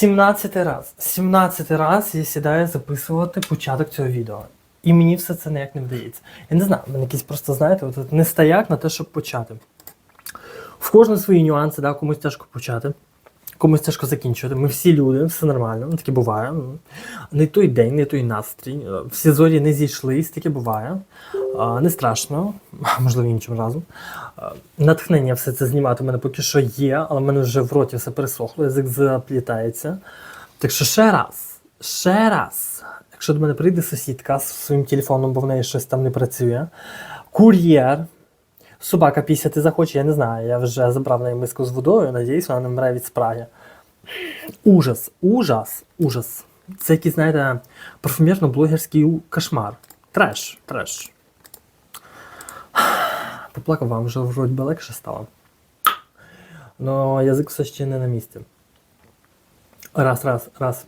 17 раз. 17 раз я сідаю записувати початок цього відео. І мені все це ніяк не вдається. Я не знаю, мене якийсь просто, знаєте, от, от не стояк на те, щоб почати. В кожного свої нюанси, да, комусь тяжко почати, комусь тяжко закінчувати. Ми всі люди, все нормально, ну, таке буває. Не той день, не той настрій. е, Всі зорі не зійшлись, таке буває. Не страшно, можливо, іншим разом. Натхнення все це знімати у мене поки що є, але в мене вже в роті все пересохло, язик заплітається. Так що ще раз, ще раз, якщо до мене прийде сусідка з своїм телефоном, бо в неї щось там не працює, кур'єр, собака пісяти захоче, я не знаю. Я вже забрав неї миску з водою, надіюсь, вона не вмре від спраги. Ужас, ужас, ужас. Це якийсь, знаєте, парфумерно-блогерський кошмар. Треш, треш. Поплакав вам вже вроді би легше стало. Но язик все ще не на місці. Раз, раз, раз.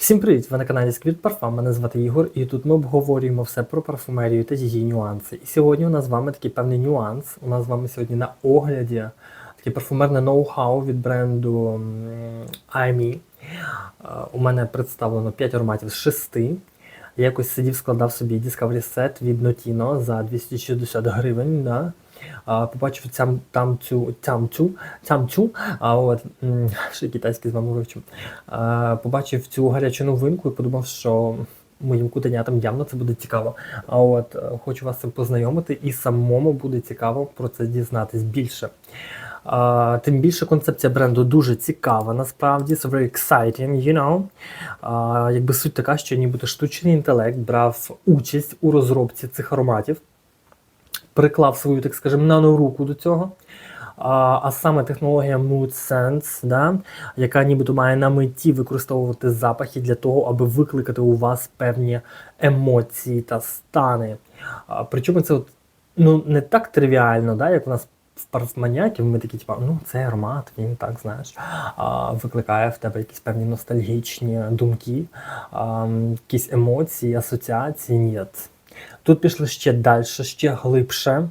Всім привіт! Ви на каналі Squid Parfum, мене звати Ігор, і тут ми обговорюємо все про парфумерію та її нюанси. І сьогодні у нас з вами такий певний нюанс. У нас з вами сьогодні на огляді таке парфумерне ноу-хау від бренду IME. Е, У мене представлено 5 ароматів з 6. Я якось сидів, складав собі Discovery Set від Notino за 260 гривень. Да? Побачив цям, там цю, цям цю, цям цю, а от ще китайський з вами вивчив. А, побачив цю гарячу новинку і подумав, що моїм кутенятам явно це буде цікаво. А от е, хочу вас цим познайомити, і самому буде цікаво про це дізнатись більше. А, тим більше концепція бренду дуже цікава, насправді, so very exciting, you know. А, якби суть така, що нібито штучний інтелект брав участь у розробці цих ароматів приклав свою, так скажемо, наноруку до цього. А, а саме технологія Mood Sense, да, яка нібито має на меті використовувати запахи для того, аби викликати у вас певні емоції та стани. А, причому це от, ну, не так тривіально, да, як у нас в парфманіаті, ми такі, типу, ну, цей аромат, він так, знаєш, а, викликає в тебе якісь певні ностальгічні думки, а, якісь емоції, асоціації. Ні. Тут пішли ще далі, ще глибше.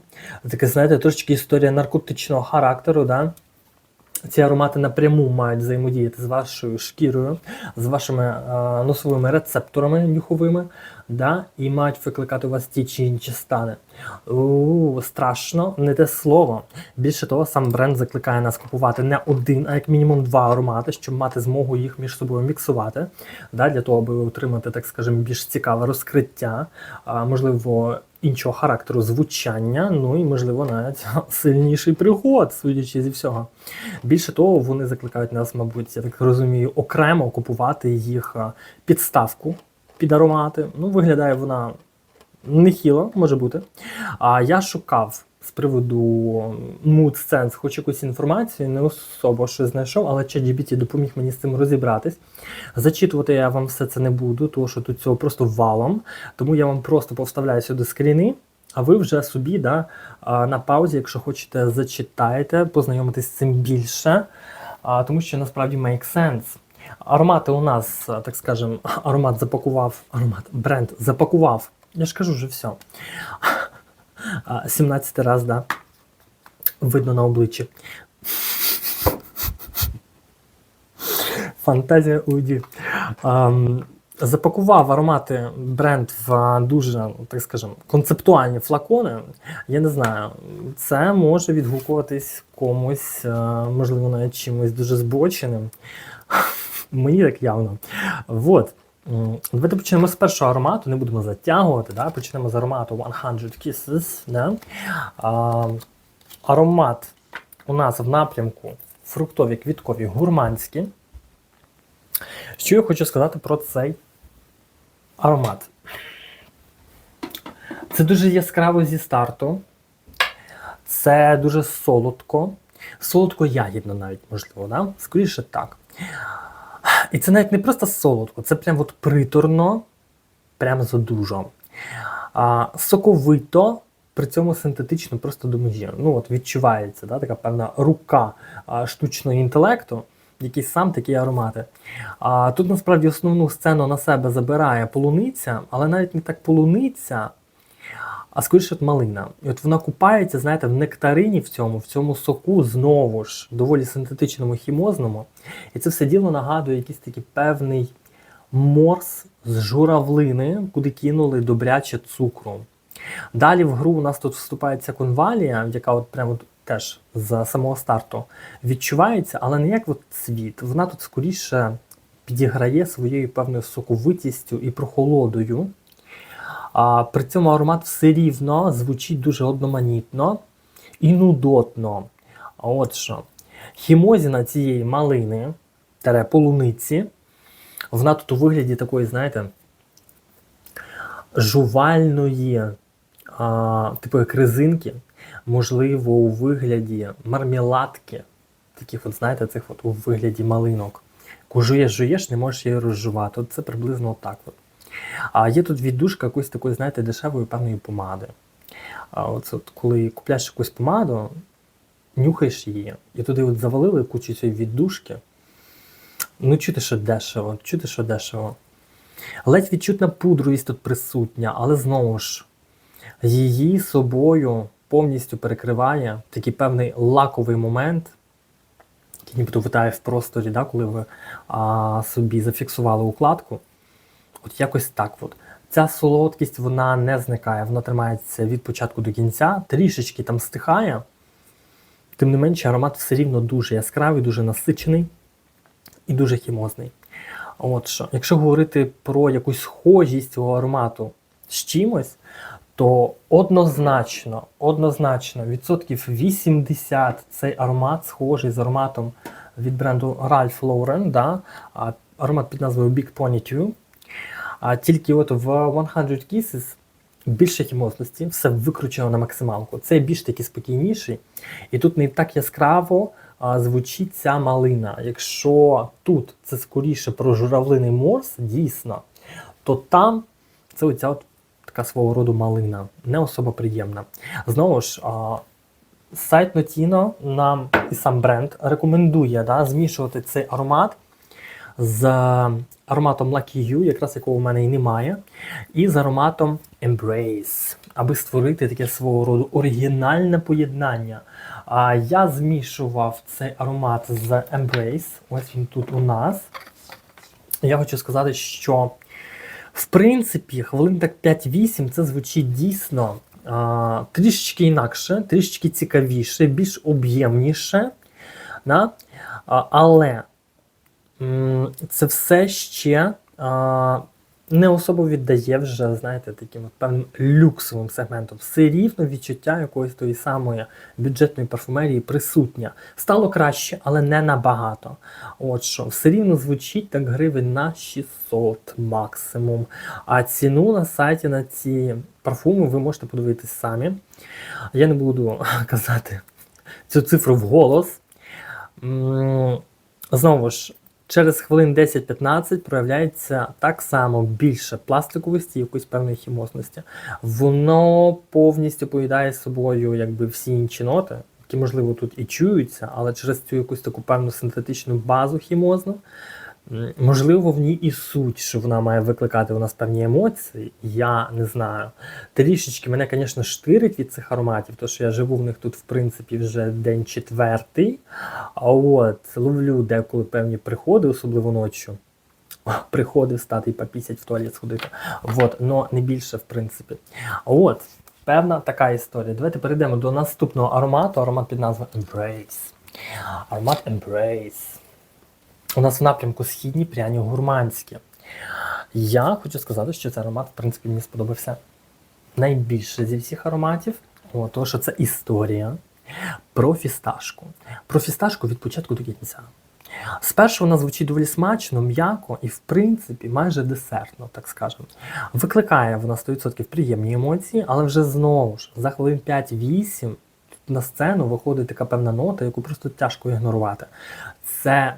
Таке, знаєте, трошечки історія наркотичного характеру. Да? Ці аромати напряму мають взаємодіяти з вашою шкірою, з вашими е, носовими рецепторами нюховими, да? і мають викликати у вас ті чи інші стани. У, страшно, не те слово. Більше того, сам бренд закликає нас купувати не один, а як мінімум два аромати, щоб мати змогу їх між собою міксувати, да? для того, аби отримати, так скажемо, більш цікаве розкриття, а, можливо, іншого характеру звучання, ну і можливо навіть сильніший пригод, судячи зі всього. Більше того, вони закликають нас, мабуть, я так розумію, окремо купувати їх підставку під аромати. Ну, виглядає вона нехило, може бути. А я шукав з приводу Mood Sense хоч якусь інформацію, не особо щось знайшов, але ChatGPT допоміг мені з цим розібратись. Зачитувати я вам все це не буду, тому що тут цього просто валом. Тому я вам просто повставляю сюди скріни, а ви вже собі да, на паузі, якщо хочете, зачитайте, познайомитись з цим більше, тому що насправді make sense. Аромати у нас, так скажем, аромат запакував, аромат, бренд запакував. Я ж кажу вже все. 17 раз, да. Видно на обличчі. Фантазія уйді. Запакував аромати бренд в дуже, так скажемо, концептуальні флакони. Я не знаю, це може відгукуватись комусь, можливо, навіть чимось дуже збоченим. Мені так явно. Вот. Давайте почнемо з першого аромату, не будемо затягувати. Да? Почнемо з аромату 100 Kisses. Да? А, аромат у нас в напрямку фруктові, квіткові, гурманські. Що я хочу сказати про цей аромат? Це дуже яскраво зі старту. Це дуже солодко. Солодко-ягідно навіть, можливо, да? скоріше так. І це навіть не просто солодко, це прям от приторно, прям задужо. А, соковито, при цьому синтетично, просто до межі. Ну, от відчувається да, така певна рука а, штучного інтелекту, який сам такі аромати. А, тут насправді основну сцену на себе забирає полуниця, але навіть не так полуниця, а скоріше от малина. І от вона купається, знаєте, в нектарині в цьому, в цьому соку знову ж доволі синтетичному хімозному. І це все діло нагадує якийсь такий певний морс з журавлини, куди кинули добряче цукру. Далі в гру у нас тут вступає ця конвалія, яка от прямо теж з самого старту відчувається, але не як от цвіт. Вона тут скоріше підіграє своєю певною соковитістю і прохолодою. А при цьому аромат все рівно звучить дуже одноманітно і нудотно. От що, хімозіна цієї малини, полуниці, вона тут у вигляді такої, знаєте, жувальної, а, типу як резинки, можливо, у вигляді мармеладки, таких, от, знаєте, цих от у вигляді малинок. Яку жуєш, не можеш її розжувати. От це приблизно так. От. А є тут віддушка якоїсь такої, знаєте, дешевої певної помади. А от, от коли купляєш якусь помаду, нюхаєш її, і туди от завалили кучу цієї віддушки. Ну, чути, що дешево, чути, що дешево. Ледь відчутна пудровість тут присутня, але знову ж, її собою повністю перекриває такий певний лаковий момент, який нібито витає в просторі, да, коли ви а, собі зафіксували укладку. От якось так. От. Ця солодкість вона не зникає, вона тримається від початку до кінця, трішечки там стихає. Тим не менше, аромат все рівно дуже яскравий, дуже насичений і дуже хімозний. От що, якщо говорити про якусь схожість цього аромату з чимось, то однозначно, однозначно, відсотків 80 цей аромат схожий з ароматом від бренду Ralph Lauren, да? аромат під назвою Big Pony 2. А тільки от в 100 Kisses більше хімозності, все викручено на максималку. Це більш такий спокійніший. І тут не так яскраво а, звучить ця малина. Якщо тут це скоріше про журавлиний морс, дійсно, то там це оця от така свого роду малина, не особо приємна. Знову ж, а, сайт Notino нам і сам бренд рекомендує да, змішувати цей аромат з ароматом Lucky You, якраз якого в мене і немає, і з ароматом Embrace, аби створити таке свого роду оригінальне поєднання. А я змішував цей аромат з Embrace. Ось він тут у нас. Я хочу сказати, що в принципі хвилин так 5-8 це звучить дійсно а, трішечки інакше, трішечки цікавіше, більш об'ємніше. Да? Але це все ще а, не особо віддає вже, знаєте, таким от певним люксовим сегментом. Все рівно відчуття якоїсь тої самої бюджетної парфумерії присутнє. Стало краще, але не набагато. От що, все рівно звучить так гривень на 600 максимум. А ціну на сайті на ці парфуми ви можете подивитись самі. Я не буду казати цю цифру вголос. Знову ж, через хвилин 10-15 проявляється так само більше пластиковості якоїсь певної хімозності. Воно повністю поїдає собою якби всі інші ноти, які, можливо, тут і чуються, але через цю якусь таку певну синтетичну базу хімозну. Можливо, в ній і суть, що вона має викликати у нас певні емоції, я не знаю. Трішечки мене, звісно, штирить від цих ароматів, тому що я живу в них тут, в принципі, вже день четвертий. А от ловлю деколи певні приходи, особливо ночі. Приходи встати і попісять в туалет сходити. От, но не більше, в принципі. От, певна така історія. Давайте перейдемо до наступного аромату. Аромат під назвою Embrace. Аромат Embrace. У нас в напрямку східні пряні гурманські. Я хочу сказати, що цей аромат, в принципі, мені сподобався найбільше зі всіх ароматів. Тому що це історія про фісташку. Про фісташку від початку до кінця. Спершу вона звучить доволі смачно, м'яко і, в принципі, майже десертно, так скажемо. Викликає вона 100% приємні емоції, але вже знову ж за хвилин 5-8 на сцену виходить така певна нота, яку просто тяжко ігнорувати. Це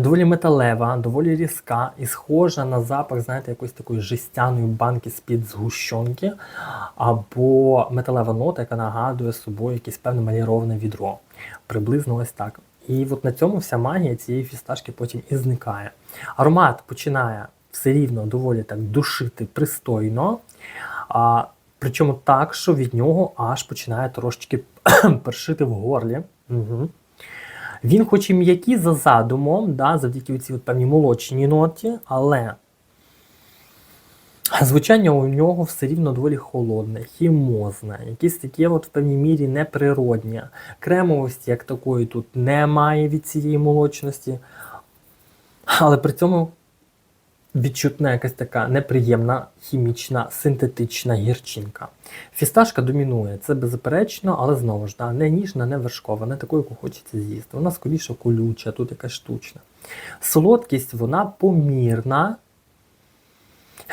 доволі металева, доволі різка і схожа на запах, знаєте, якоїсь такої жестяної банки з-під згущенки, або металева нота, яка нагадує собою якесь певне маліроване відро. Приблизно ось так. І от на цьому вся магія цієї фісташки потім і зникає. Аромат починає все рівно доволі так душити пристойно. А, причому так, що від нього аж починає трошечки першити в горлі. Угу. Він, хоч і м'який за задумом, да, завдяки цій певній молочній ноті, але звучання у нього все рівно доволі холодне, хімозне, якесь таке от в певній мірі неприроднє. Кремовості, як такої, тут немає від цієї молочності. Але при цьому відчутна якась така неприємна хімічна синтетична гірчинка. Фісташка домінує, це беззаперечно, але знову ж да, не ніжна, не вершкова, не такою, яку хочеться з'їсти. Вона скоріше колюча, тут якась штучна. Солодкість вона помірна.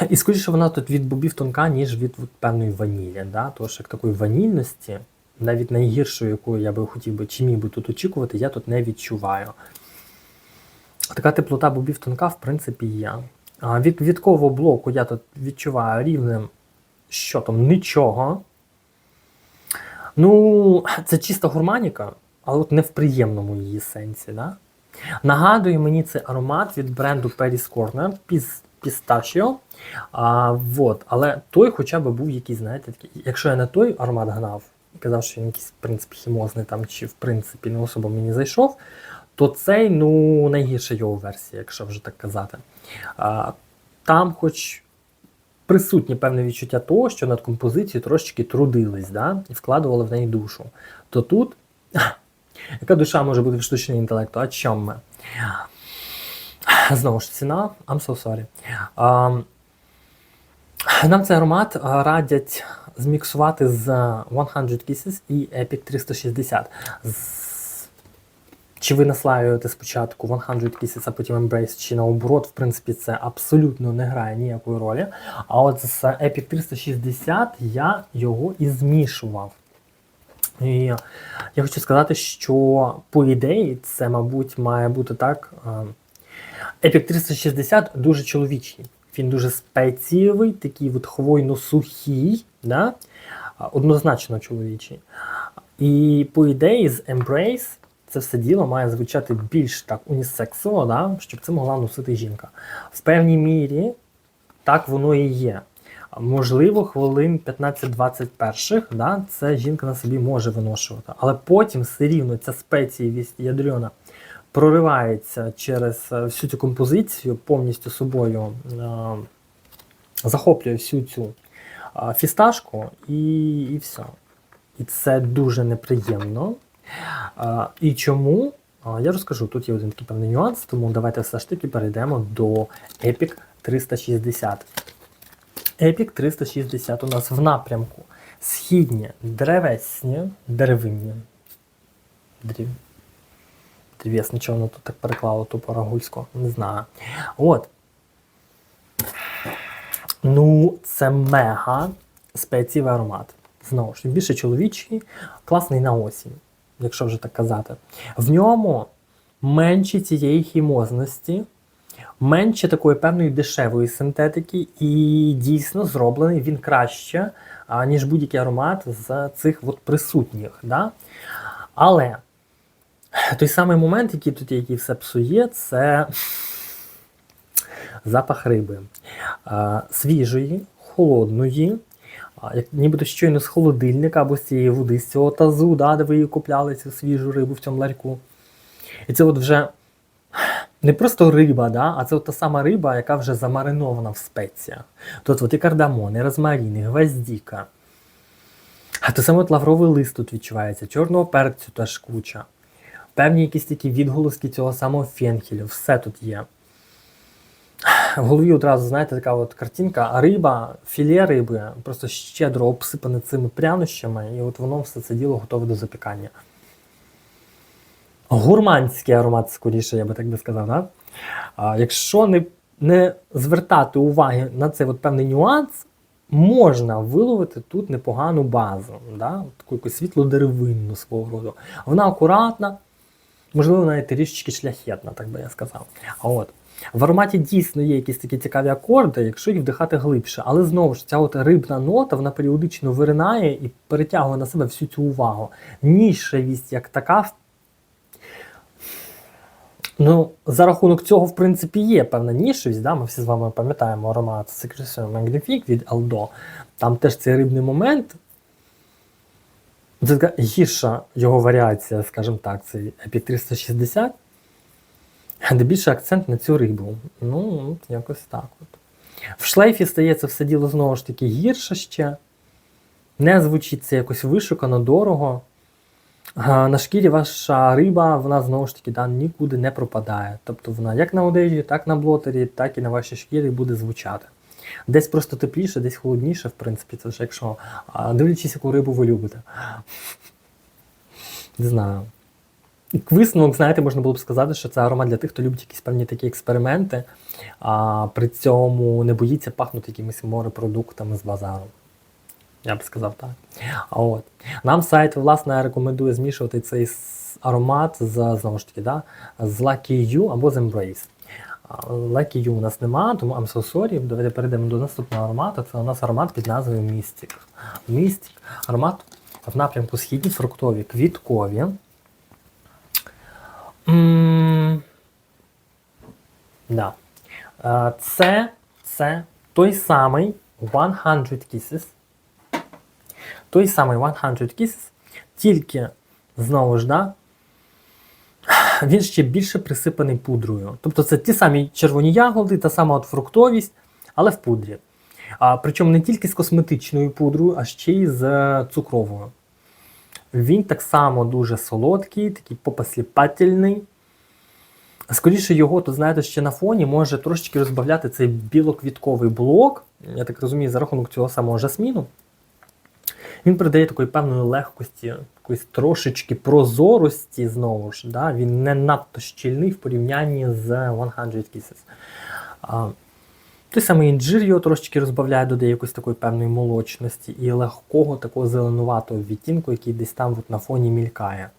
І скоріше вона тут від бобів тонка, ніж від от, певної ванілі. Да? Тож як такої ванільності, навіть найгіршої, якою я би хотів би чи міг би тут очікувати, я тут не відчуваю. Така теплота бобів тонка, в принципі, є. Від квіткового блоку я тут відчуваю рівнем що там, нічого. Ну, це чиста гурманіка, але от не в приємному її сенсі. Да? Нагадує мені цей аромат від бренду Paris Corner Pistachio. А, вот. Але той хоча б був якийсь, знаєте, такий. Якщо я не той аромат гнав казав, що він якийсь в принципі хімозний там, чи в принципі не особо мені зайшов, то цей ну, найгірша його версія, якщо вже так казати. А, Там, хоч присутнє певне відчуття того, що над композицією трошечки трудились да? і вкладували в неї душу. То тут, яка душа може бути в штучному інтелекту? А чому ми? Знову ж ціна, I'm so sorry. А, нам цей аромат радять зміксувати з 100 Kisses і Epic 360. З чи ви наслаюєте спочатку 100 Kisses, а потім Embrace, чи наоборот, в принципі, це абсолютно не грає ніякої ролі. А от з Epic 360 я його і змішував. І я хочу сказати, що по ідеї це, мабуть, має бути так. Epic 360 дуже чоловічий. Він дуже спецієвий, такий от хвойно-сухий, да? однозначно чоловічий. І по ідеї з Embrace це все діло має звучати більш так унісексово, да? щоб це могла носити жінка. В певній мірі так воно і є. Можливо, хвилин 15-20 перших да, це жінка на собі може виношувати. Але потім все рівно ця спецієвість ядрена проривається через всю цю композицію, повністю собою е захоплює всю цю е фісташку і, і все. І це дуже неприємно. І чому? Я розкажу, тут є один такий певний нюанс, тому давайте все ж таки перейдемо до Epic 360. Epic 360 у нас в напрямку східні, древесні, деревинні. Дрів... Древесні, чого воно тут так переклало ту парагульську, не знаю. От. Ну, це мега спецієвий аромат. Знову ж, більше чоловічий, класний на осінь якщо вже так казати. В ньому менше цієї хімозності, менше такої певної дешевої синтетики, і дійсно зроблений він краще, ніж будь-який аромат з цих от присутніх. Да? Але той самий момент, який тут який все псує, це запах риби. Свіжої, холодної як нібито щойно з холодильника або з цієї води, з цього тазу, да, де ви її купляли цю свіжу рибу в цьому ларьку. І це от вже не просто риба, да, а це от та сама риба, яка вже замаринована в спеціях. Тут от і кардамон, і розмарін, і гвоздіка. А то саме от лавровий лист тут відчувається, чорного перцю теж куча. Певні якісь такі відголоски цього самого фенхелю, все тут є в голові одразу, знаєте, така от картинка, риба, філе риби просто щедро обсипане цими прянощами, і от воно все це діло готове до запікання. Гурманський аромат, скоріше, я би так би сказав. Да? А, Якщо не не звертати уваги на цей от певний нюанс, можна виловити тут непогану базу, да? таку якусь світло-деревинну свого роду. Вона акуратна, можливо, навіть трішечки шляхетна, так би я сказав. А от. В ароматі дійсно є якісь такі цікаві акорди, якщо їх вдихати глибше. Але знову ж ця от рибна нота вона періодично виринає і перетягує на себе всю цю увагу. Нішевість як така. Ну, за рахунок цього, в принципі, є певна нішевість. Да? Ми всі з вами пам'ятаємо аромат Secretion Magnifique від Aldo. Там теж цей рибний момент. Це така гірша його варіація, скажімо так, це Epic 360, де більше акцент на цю рибу. Ну, от якось так. От. В шлейфі стається все діло знову ж таки гірше ще. Не звучить це якось вишукано, дорого. А, На шкірі ваша риба, вона знову ж таки да, нікуди не пропадає. Тобто вона як на одежі, так на блотері, так і на вашій шкірі буде звучати. Десь просто тепліше, десь холодніше, в принципі, це вже якщо дивлячись, яку рибу ви любите. Не знаю. І Висновок, знаєте, можна було б сказати, що це аромат для тих, хто любить якісь певні такі експерименти, а при цьому не боїться пахнути якимись морепродуктами з базару. Я б сказав так. А от. Нам сайт, власне, рекомендує змішувати цей аромат з, знову ж таки, да, з Lucky You або з Embrace. Lucky You у нас нема, тому I'm so sorry. Давайте перейдемо до наступного аромату. Це у нас аромат під назвою Mystic. Mystic. Аромат в напрямку східні, фруктові, квіткові. Да. Це, це той самий 100 Kisses. Той самий 100 Kisses, тільки знову ж, да, він ще більше присипаний пудрою. Тобто це ті самі червоні ягоди, та сама от фруктовість, але в пудрі. А, причому не тільки з косметичною пудрою, а ще й з е, цукровою. Він так само дуже солодкий, такий попосліпательний. Скоріше його, тут знаєте, ще на фоні може трошечки розбавляти цей білоквітковий блок. Я так розумію, за рахунок цього самого жасміну. Він придає такої певної легкості, якоїсь трошечки прозорості знову ж. Да? Він не надто щільний в порівнянні з 100 Kisses. Той самий інжир його трошечки розбавляє, додає якоїсь такої певної молочності і легкого такого зеленуватого відтінку, який десь там от на фоні мількає.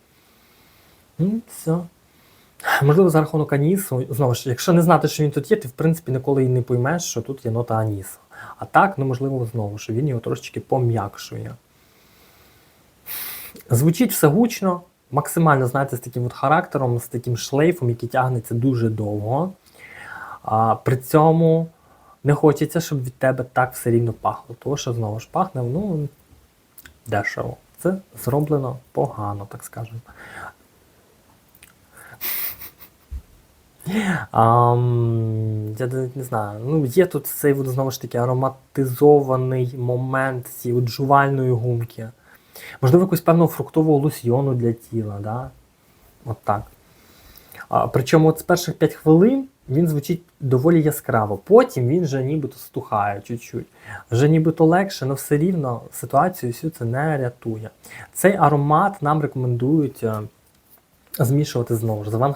Ну, все. Можливо, за рахунок анісу, знову ж, якщо не знати, що він тут є, ти в принципі ніколи і не поймеш, що тут є нота анісу. А так, ну можливо, знову ж він його трошечки пом'якшує. Звучить все гучно, максимально, знаєте, з таким от характером, з таким шлейфом, який тягнеться дуже довго. А при цьому не хочеться, щоб від тебе так все рівно пахло. Тому що знову ж пахне, ну, дешево. Це зроблено погано, так скажемо. Ам, я навіть не знаю. Ну, є тут цей знову ж таки ароматизований момент цієї от жувальної гумки. Можливо, якусь певного фруктового лосьйону для тіла. Да? От так. А, причому от з перших 5 хвилин він звучить доволі яскраво. Потім він вже нібито стухає чуть-чуть. Вже нібито легше, але все рівно ситуацію всю це не рятує. Цей аромат нам рекомендують е, змішувати знову ж з 100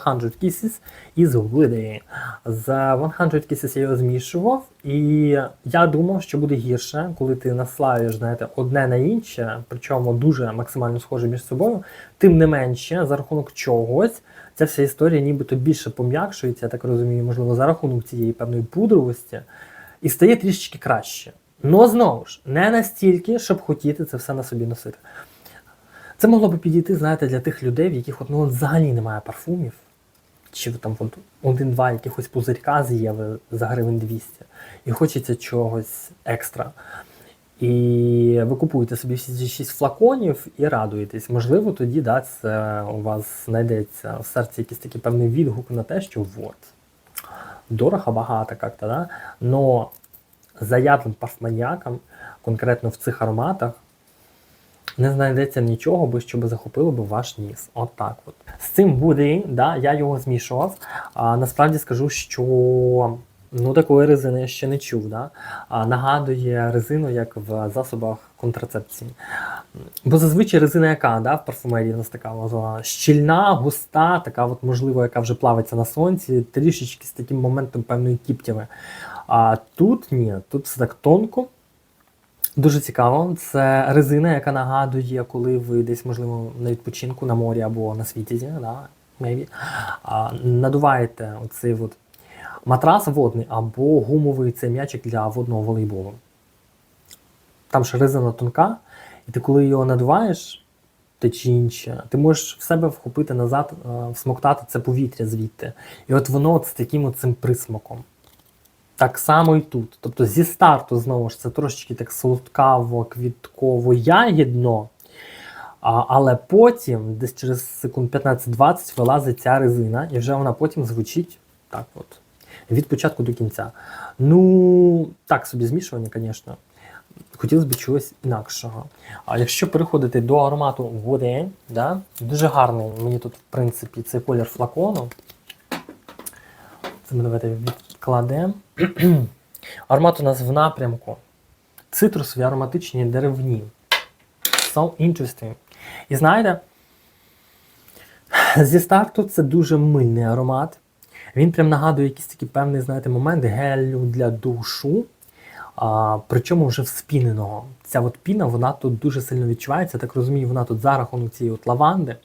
Kisses і з Woody. З 100 Kisses я його змішував, і я думав, що буде гірше, коли ти наслаєш знаєте, одне на інше, причому дуже максимально схоже між собою. Тим не менше, за рахунок чогось, ця вся історія нібито більше пом'якшується, я так розумію, можливо, за рахунок цієї певної пудровості, і стає трішечки краще. Ну знову ж, не настільки, щоб хотіти це все на собі носити. Це могло би підійти, знаєте, для тих людей, в яких ну, взагалі немає парфумів, чи там один-два якихось пузирька з'яви за гривень 200, і хочеться чогось екстра. І ви купуєте собі всі ці 6 флаконів і радуєтесь. Можливо, тоді да, це у вас знайдеться в серці якийсь такий певний відгук на те, що от, дорого, багато як-то, да? но заядлим парфманіякам, конкретно в цих ароматах, не знайдеться нічого, би, що захопило би ваш ніс. От так от. З цим буде, да, я його змішував. А, насправді скажу, що ну, такої резини я ще не чув. Да? А, нагадує резину, як в засобах контрацепції. Бо зазвичай резина яка да, в парфумерії у нас така щільна, густа, така, от, можливо, яка вже плавиться на сонці, трішечки з таким моментом певної кіптяви. А тут ні, тут все так тонко. Дуже цікаво. Це резина, яка нагадує, коли ви десь, можливо, на відпочинку на морі або на світі, да, maybe, надуваєте оцей от матрас водний або гумовий цей м'ячик для водного волейболу. Там ж резина тонка, і ти коли його надуваєш, те ти можеш в себе вхопити назад, всмоктати це повітря звідти. І от воно от з таким от присмаком. Так само і тут. Тобто зі старту, знову ж, це трошечки так солодкаво, квітково, ягідно. А, але потім, десь через секунд 15-20, вилазить ця резина, і вже вона потім звучить так от. Від початку до кінця. Ну, так собі змішування, звісно. Хотілося б чогось інакшого. А якщо переходити до аромату води, да, дуже гарний мені тут, в принципі, цей колір флакону. Це ми давайте відкладемо. Аромат у нас в напрямку. Цитрусові ароматичні деревні. So interesting. І знаєте, зі старту це дуже мильний аромат. Він прям нагадує якийсь такий певний, знаєте, момент гелю для душу. А, Причому вже вспіненого. Ця от піна, вона тут дуже сильно відчувається. Так розумію, вона тут за рахунок цієї от лаванди.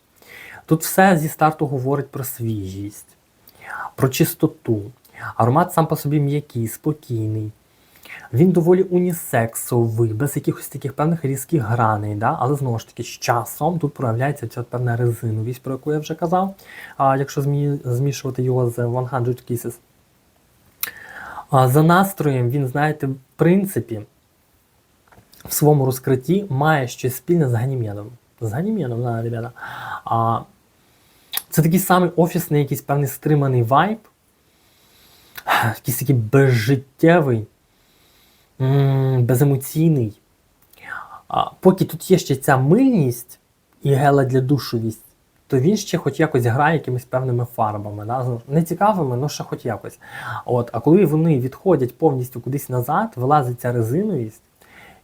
Тут все зі старту говорить про свіжість, про чистоту. Аромат сам по собі м'який, спокійний. Він доволі унісексовий, без якихось таких певних різких граней. Да? Але знову ж таки, з часом тут проявляється ця певна резиновість, про яку я вже казав, а, якщо змішувати його з 100 Kisses. А, за настроєм він, знаєте, в принципі, в своєму розкритті має щось спільне з Ганімедом. З Ганімедом, да, ребята. А, це такий самий офісний, якийсь певний стриманий вайб, якийсь такий безжиттєвий беземоційний. А Поки тут є ще ця мильність і гела для душовість, то він ще хоч якось грає якимись певними фарбами. Да? Не цікавими, але ще хоч якось. От, А коли вони відходять повністю кудись назад, вилазить ця резиновість,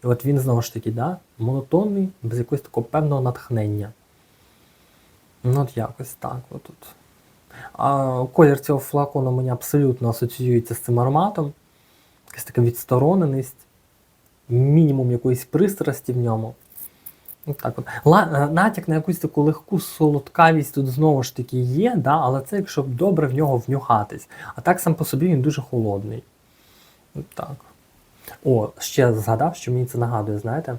і от він знову ж таки да, монотонний, без якогось такого певного натхнення. Ну от якось так. От, от. А Колір цього флакону мені абсолютно асоціюється з цим ароматом якась така відстороненість, мінімум якоїсь пристрасті в ньому. так от. Е, натяк на якусь таку легку солодкавість тут знову ж таки є, да? але це якщо добре в нього внюхатись. А так сам по собі він дуже холодний. Так. О, ще згадав, що мені це нагадує, знаєте,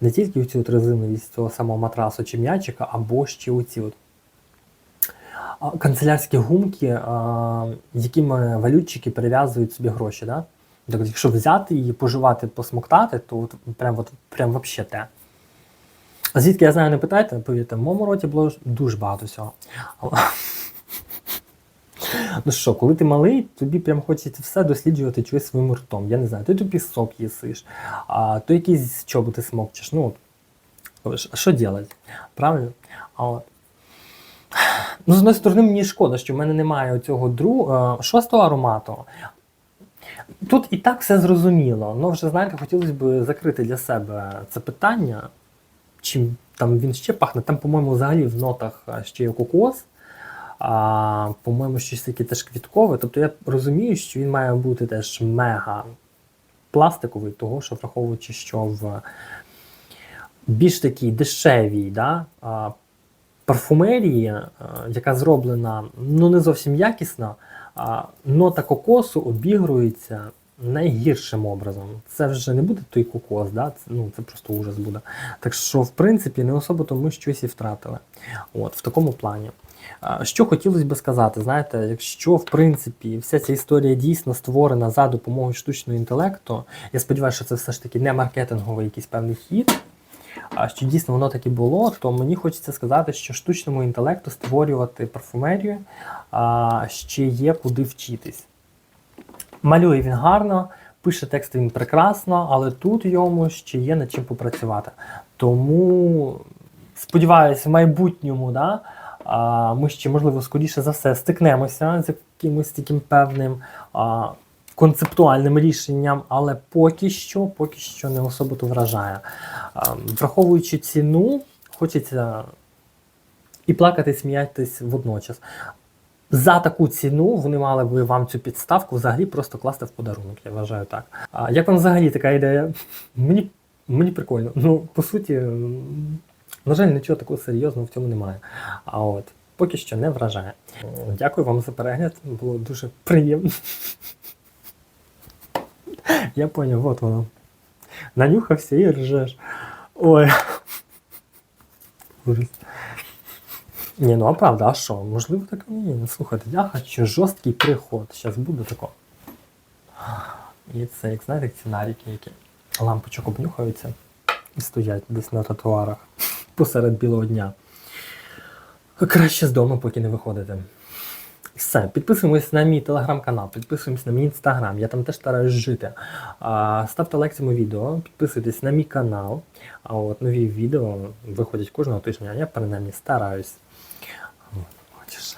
не тільки цю резиновість цього самого матрасу чи м'ячика, або ще оці от канцелярські гумки, якими валютчики перев'язують собі гроші. Да? Так, якщо взяти її, поживати, посмоктати, то от прям от, прям вообще те. А звідки я знаю, не питайте, повірте, в моєму роті було дуже багато всього. Ну що, коли ти малий, тобі прям хочеться все досліджувати чогось своїм ртом. Я не знаю, то ти пісок їсиш, а то якісь чоботи смокчеш. Ну, от, що робити? Правильно? А. Ну, з однієї сторони, мені шкода, що в мене немає цього другого шостого аромату. Тут і так все зрозуміло. Ну, вже знаєте, хотілося б закрити для себе це питання. Чим там він ще пахне? Там, по-моєму, взагалі в нотах ще є кокос, а по-моєму, щось таке теж квіткове. Тобто я розумію, що він має бути теж мега пластиковий, того, що враховуючи, що в більш такій дешевій да, парфумерії, яка зроблена ну не зовсім якісно, нота кокосу обігрується найгіршим образом. Це вже не буде той кокос, да? це, ну, це просто ужас буде. Так що, в принципі, не особо то ми щось і втратили. От, В такому плані. Що хотілося би сказати, знаєте, якщо в принципі вся ця історія дійсно створена за допомогою штучного інтелекту, я сподіваюся, що це все ж таки не маркетинговий якийсь певний хід що дійсно воно так і було, то мені хочеться сказати, що штучному інтелекту створювати парфумерію ще є куди вчитись. Малює він гарно, пише текст він прекрасно, але тут йому ще є над чим попрацювати. Тому сподіваюся, в майбутньому да, ми ще, можливо, скоріше за все стикнемося з якимось таким певним концептуальним рішенням, але поки що поки що не особо то вражає. Враховуючи ціну, хочеться і плакати, і сміятись водночас. За таку ціну вони мали би вам цю підставку взагалі просто класти в подарунок, я вважаю так. А як вам взагалі така ідея? Мені мені прикольно. Ну, по суті, на жаль, нічого такого серйозного в цьому немає. А от поки що не вражає. Дякую вам за перегляд, було дуже приємно. Я понял, вот воно. Нанюхався і ржеш. Ой. Ужас. Ні, ну а правда, а що? Можливо, так ні. Ну, слухайте, я хочу жорсткий приход. Зараз буде тако. І це, як знаєте, ці наріки, які лампочок обнюхаються і стоять десь на тротуарах посеред білого дня. Краще з дому, поки не виходите. Все, підписуємось на мій телеграм-канал, підписуємось на мій інстаграм, я там теж стараюсь жити. Ставте лайк цьому відео, підписуйтесь на мій канал. А от нові відео виходять кожного тижня, я принаймні стараюсь. Хочеш.